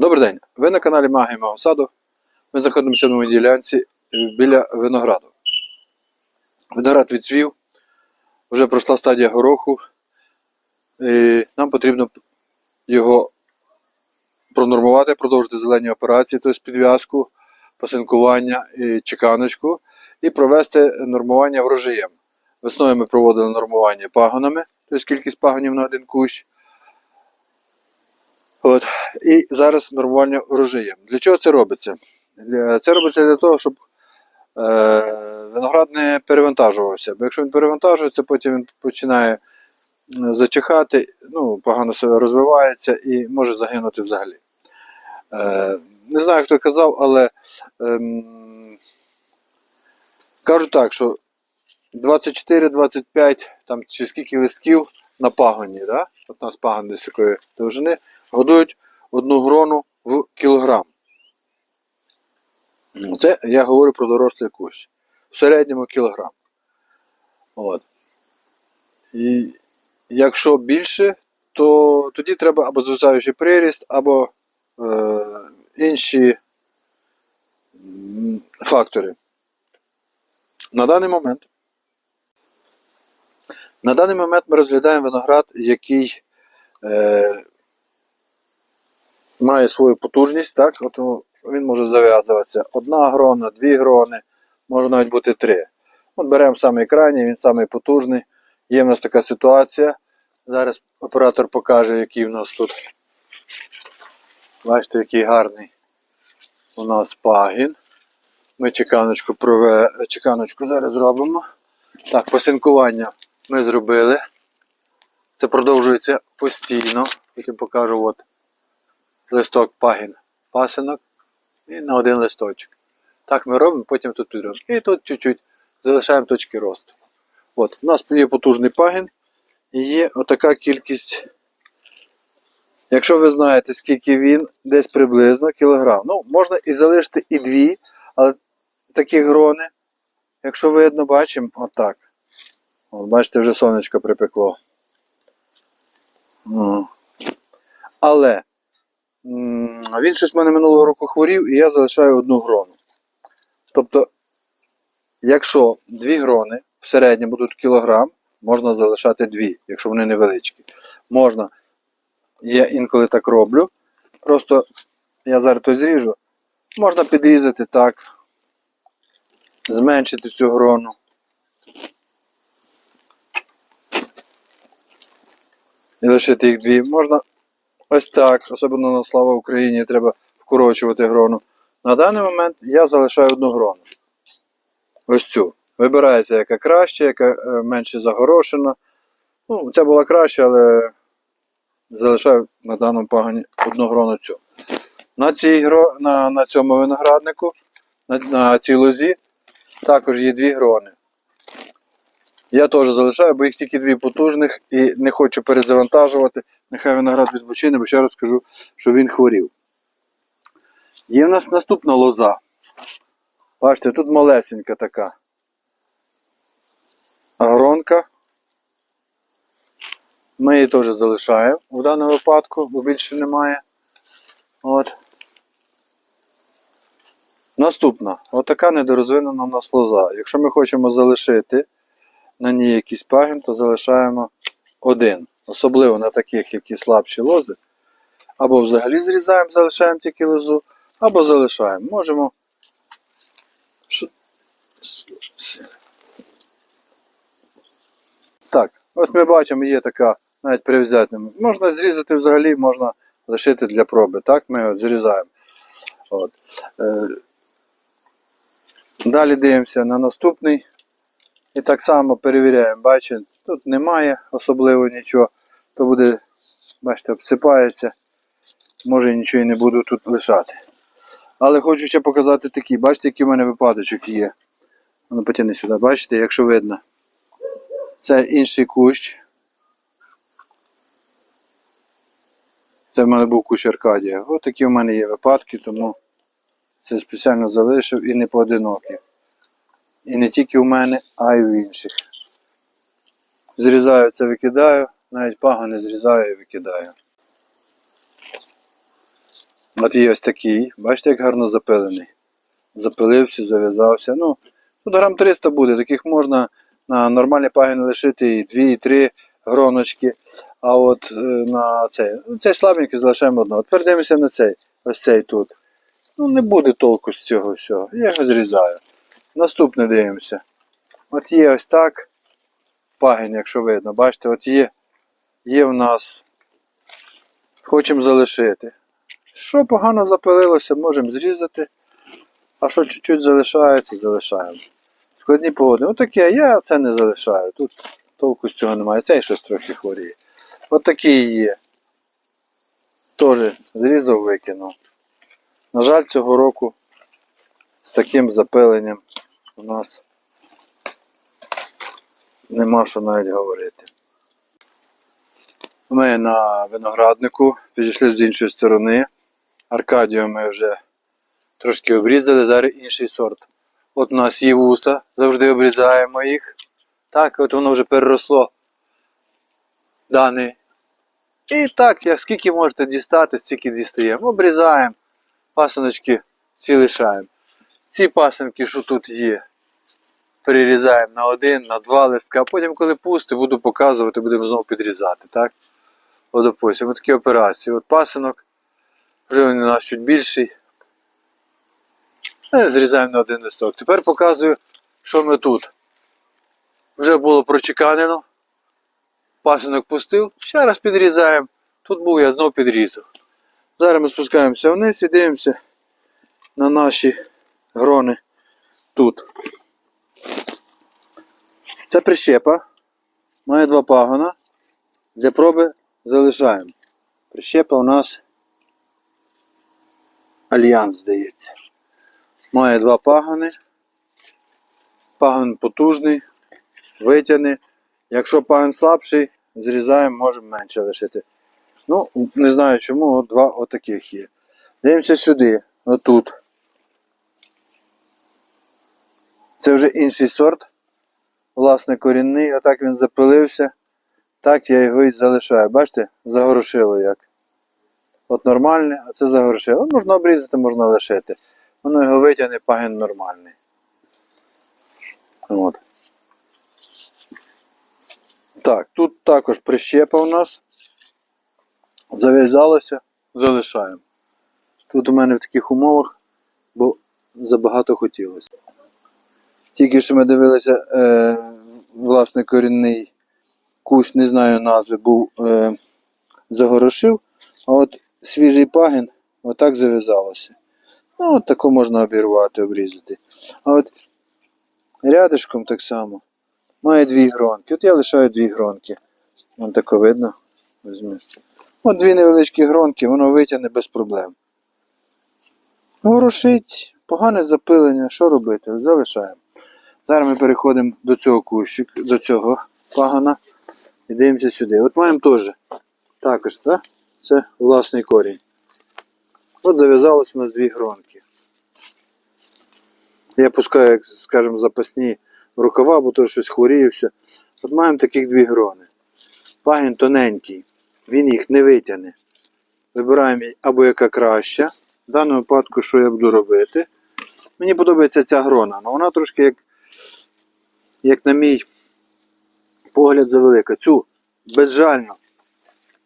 Добрий день! Ви на каналі Магія Могосаду. Ми знаходимося на моїй ділянці біля винограду. Виноград відцвів, вже пройшла стадія гороху. І нам потрібно його пронормувати, продовжити зелені операції, тобто підв'язку, пасинкування і чеканочку, і провести нормування врожаєм. Весною ми проводили нормування пагонами, тобто кількість пагонів на один кущ. От. І зараз нормування врожаєм. Для чого це робиться? Це робиться для того, щоб е, виноград не перевантажувався. Бо якщо він перевантажується, потім він починає зачихати, ну, погано себе розвивається і може загинути взагалі. Е, не знаю, хто казав, але ем, кажуть так, що 24-25 там, чи скільки листків на пагоні, да? от у нас пагон десь такої довжини, годують одну грону в кілограм. Це я говорю про дорослий кущ. В середньому кілограм. От. І якщо більше, то тоді треба або звисаючий приріст, або е, інші фактори. На даний момент. На даний момент ми розглядаємо виноград, який е, має свою потужність, так? От ну, він може зав'язуватися одна грона, дві грони, може навіть бути три. От беремо самий крайній, він самий потужний. Є в нас така ситуація. Зараз оператор покаже, який в нас тут. Бачите, який гарний у нас пагін. Ми чеканочку, прове... чеканочку зараз зробимо. Так, пасинкування ми зробили. Це продовжується постійно. Потім покажу от листок пагін пасинок і на один листочок. Так ми робимо, потім тут підробимо. І тут чуть-чуть залишаємо точки росту. От, у нас є потужний пагін і є отака кількість. Якщо ви знаєте, скільки він, десь приблизно кілограм. Ну, можна і залишити і дві, але такі грони, якщо видно, бачимо, отак. От, бачите, вже сонечко припекло. Але він щось в мене минулого року хворів, і я залишаю одну грону. Тобто, якщо дві грони в середньому будуть кілограм, можна залишати дві, якщо вони невеличкі. Можна, я інколи так роблю. Просто я зараз то зріжу. Можна підрізати так, зменшити цю грону. І лишити їх дві. Можна ось так, особливо на слава Україні, треба вкорочувати грону. На даний момент я залишаю одну грону. Ось цю. Вибирається, яка краще, яка е, менше загорошена. Ну, ця була краще, але залишаю на даному пагані одну грону цю. На, цій, на, на цьому винограднику, на, на цій лозі, також є дві грони. Я теж залишаю, бо їх тільки дві потужних і не хочу перезавантажувати. Нехай виноград відпочине, бо ще раз скажу, що він хворів. Є в нас наступна лоза. Бачите, тут малесенька така. Гронка. Ми її теж залишаємо в даному випадку, бо більше немає. От. Наступна. Отака недорозвинена в нас лоза. Якщо ми хочемо залишити на ній якийсь пагін, то залишаємо один. Особливо на таких, які слабші лози. Або взагалі зрізаємо, залишаємо тільки лозу, або залишаємо. Можемо. Так, ось ми бачимо, є така навіть привзятна. Можна зрізати взагалі, можна лишити для проби. Так, ми от зрізаємо. От. Е, Далі дивимося на наступний. І так само перевіряємо. Бачите, тут немає особливо нічого. То буде, бачите, обсипається. Може нічого і не буду тут лишати. Але хочу ще показати такі. Бачите, який в мене випадочок є. Ну, потягни сюди, бачите, якщо видно. Це інший кущ. Це в мене був кущ Аркадія. Ось такі в мене є випадки, тому це спеціально залишив і не поодинокі. І не тільки у мене, а й в інших. Зрізаю це, викидаю, навіть пагони зрізаю і викидаю. От є ось такий. Бачите, як гарно запилений. Запилився, зав'язався. Ну, тут грам 300 буде, таких можна на нормальний пагін лишити і 2, і 3 гроночки. А от е, на цей, ну, цей слабенький залишаємо одного. Тепер дивимося на цей, ось цей тут. Ну, не буде толку з цього всього. Я його зрізаю. Наступне дивимося. От є ось так. Пагін, якщо видно, бачите, от є, є в нас. Хочемо залишити. Що погано запилилося, можемо зрізати. А що чуть-чуть залишається, залишаємо. Складні погоди. Ну таке, я це не залишаю. Тут толку з цього немає. Цей щось трохи хворіє. От такий є. Теж зрізав, викинув. На жаль, цього року з таким запиленням у нас нема що навіть говорити. Ми на винограднику підійшли з іншої сторони. Аркадію ми вже трошки обрізали, зараз інший сорт. От у нас є вуса, завжди обрізаємо їх. Так, от воно вже переросло даний. І так, як скільки можете дістати, стільки дістаємо. Обрізаємо, пасиночки ці лишаємо. Ці пасинки, що тут є, перерізаємо на один, на два листка, а потім, коли пусти, буду показувати, будемо знову підрізати. Так? От, допустимо, такі операції. От пасинок, вже він у нас чуть більший. Е, Зрізаємо на один листок. Тепер показую, що ми тут. Вже було прочеканено. Пасинок пустив, ще раз підрізаємо. Тут був я знов підрізав. Зараз ми спускаємося вниз і дивимося на наші грони тут. Це прищепа. Має два пагона. Для проби залишаємо. Прищепа у нас Альянс, здається. Має два пагони. Пагон потужний, витягне. Якщо пагон слабший, зрізаємо, можемо менше лишити. Ну, не знаю чому, от два отаких є. Дивимося сюди, отут. Це вже інший сорт. Власне, корінний, отак він запилився. Так я його і залишаю. Бачите, загорошило як. От нормальне, а це загорошило. Можна обрізати, можна лишити. Воно його витягне, пагін нормальний. От. Так, тут також прищепа у нас. Зав'язалося, залишаємо. Тут у мене в таких умовах, бо забагато хотілося. Тільки що ми дивилися, е, власне, корінний кущ, не знаю назви, був е, загорошив, а от свіжий пагін отак зав'язалося. Ну, от тако можна обірвати, обрізати. А от рядишком так само. Має дві гронки. От я лишаю дві гронки. Вон тако видно. От дві невеличкі гронки, воно витягне без проблем. Горошить, погане запилення, що робити? Залишаємо. Зараз ми переходимо до цього кущика, до цього пагана і дивимося сюди. От маємо теж. Також, так? Це власний корінь. От зав'язалось у нас дві гронки. Я пускаю, як скажімо, запасні рукава, бо то щось хворію все. От маємо таких дві грони. Пагін тоненький, він їх не витягне. Вибираємо або яка краща. В даному випадку, що я буду робити? Мені подобається ця грона, але вона трошки, як, як на мій погляд, завелика. Цю безжально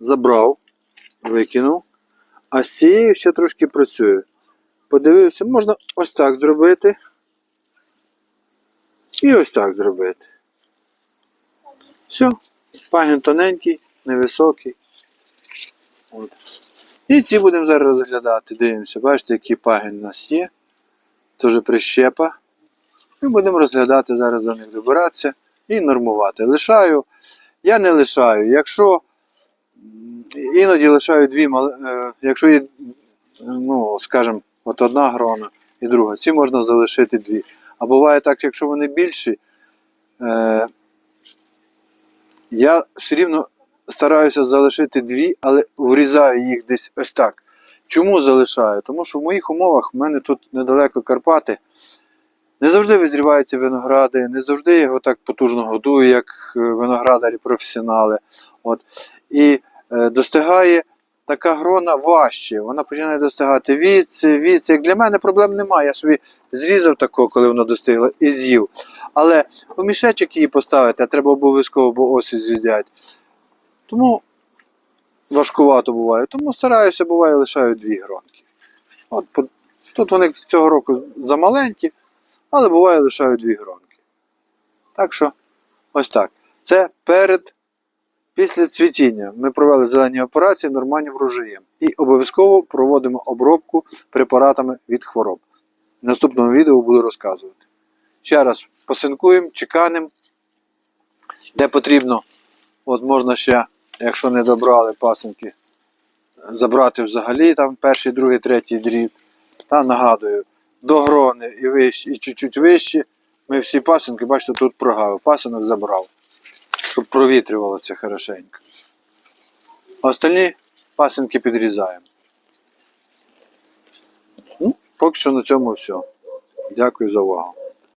забрав, викинув, а з цією ще трошки працюю. Подивився, можна ось так зробити. І ось так зробити. Все. Пагін тоненький, невисокий. От. І ці будемо зараз розглядати. Дивимося, бачите, який пагін у нас є. Теж прищепа. І будемо розглядати, зараз до них добиратися і нормувати. Лишаю. Я не лишаю. Якщо іноді лишаю дві, е, якщо є, ну, скажімо, от одна грона і друга, ці можна залишити дві. А буває так, якщо вони більші, е, я все рівно стараюся залишити дві, але врізаю їх десь ось так. Чому залишаю? Тому що в моїх умовах в мене тут недалеко Карпати. Не завжди визріваються виногради, не завжди його так потужно годую, як е, виноградарі професіонали. От. І е, достигає така грона важче. Вона починає достигати віці, віці. Як для мене проблем немає. Я собі зрізав такого, коли вона достигла, і з'їв. Але у мішечок її поставити, а треба обов'язково, бо осі з'їдять. Тому важкувато буває. Тому стараюся, буває, лишаю дві гронки. От, тут вони цього року замаленькі, але буває лишаю дві гронки. Так що, ось так. Це перед, після цвітіння. Ми провели зелені операції нормальні врожаєм. І обов'язково проводимо обробку препаратами від хвороб. В наступному відео буду розказувати. Ще раз посинкуємо, чеканемо, де потрібно. От можна ще, якщо не добрали пасинки, забрати взагалі там перший, другий, третій дріб. Та нагадую, до грони і вищі, і чуть-чуть вищі. Ми всі пасинки, бачите, тут прогавив. Пасинок забрав, щоб провітрювалося хорошенько. А Остальні пасинки підрізаємо. Ну, поки що на цьому все. Дякую за увагу.